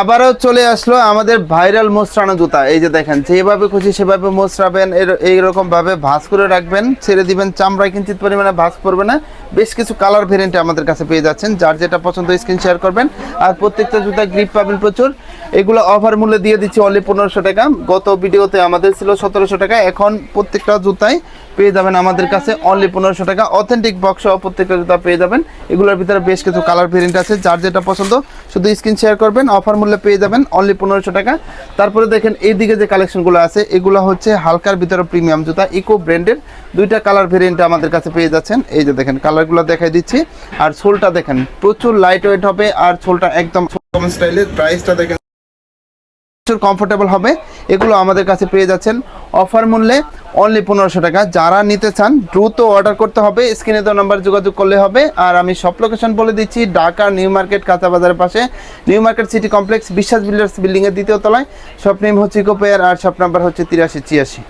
আবারও চলে আসলো আমাদের ভাইরাল মোসরানো জুতা। এই যে দেখেন, যেভাবে খুশি সেভাবে মোসরাবেন এইরকম ভাবে ভাঁজ করে রাখবেন। ছেড়ে দিবেন, চামড়ায় কিঞ্চিত পরিমাণে ভাঁজ পড়বে না। বেশ কিছু কালার ভেরিয়েন্টে আমাদের কাছে পেয়ে যাচ্ছেন। যার যেটা পছন্দ স্ক্রিন শেয়ার করবেন। আর প্রত্যেকটা জুতা গ্রিপ পাবেন প্রচুর। এগুলো অফার মূল্যে দিয়ে দিচ্ছি অনলি পনেরোশো টাকা। গত ভিডিওতে আমাদের ছিল সতেরোশো টাকা, এখন প্রত্যেকটা জুতাই পেয়ে যাবেন আমাদের কাছে অনলি পনেরোশো টাকা। অথেন্টিক বক্স সহ প্রত্যেকটা জুতা পেয়ে যাবেন। এগুলোর ভিতরে বেশ কিছু কালার ভেরিয়েন্ট আছে, যার যেটা পছন্দ, শুধু স্ক্রিন শেয়ার করবেন অফার মূল্যে পেয়ে যাবেন অনলি পনেরোশো টাকা। তারপরে দেখেন এইদিকে যে কালেকশনগুলো আছে, এগুলো হচ্ছে হালকার ভিতরে প্রিমিয়াম জুতা ইকো ব্র্যান্ডের দুইটা কালার ভেরিয়েন্ট আমাদের কাছে পেয়ে যাচ্ছেন। এই যে দেখেন কালারগুলো দেখাই দিচ্ছি। আর সোলটা দেখেন, প্রচুর লাইট ওয়েট হবে, আর সোলটা একদম স্টাইলের প্রাইসটা দেখেন কমফোর্টেবল হবে। এগুলো আমাদের কাছে পেয়ে যাচ্ছেন। অফার মূল্যে অনলি পনেরোশো টাকা। যারা নিতে চান, দ্রুত অর্ডার করতে হবে। স্ক্রিনে তো নাম্বার যোগাযোগ করলে হবে। আর আমি সব লোকেশন বলে দিচ্ছি, ঢাকা নিউ মার্কেট কাঁচা বাজারের পাশে new market city complex Biswas builders বিল্ডিংয়ের দ্বিতীয় তলায়। শপ নেম হচ্ছে ইকোপেয়ার আর শপ নাম্বার হচ্ছে তিরাশি, ছিয়াশি।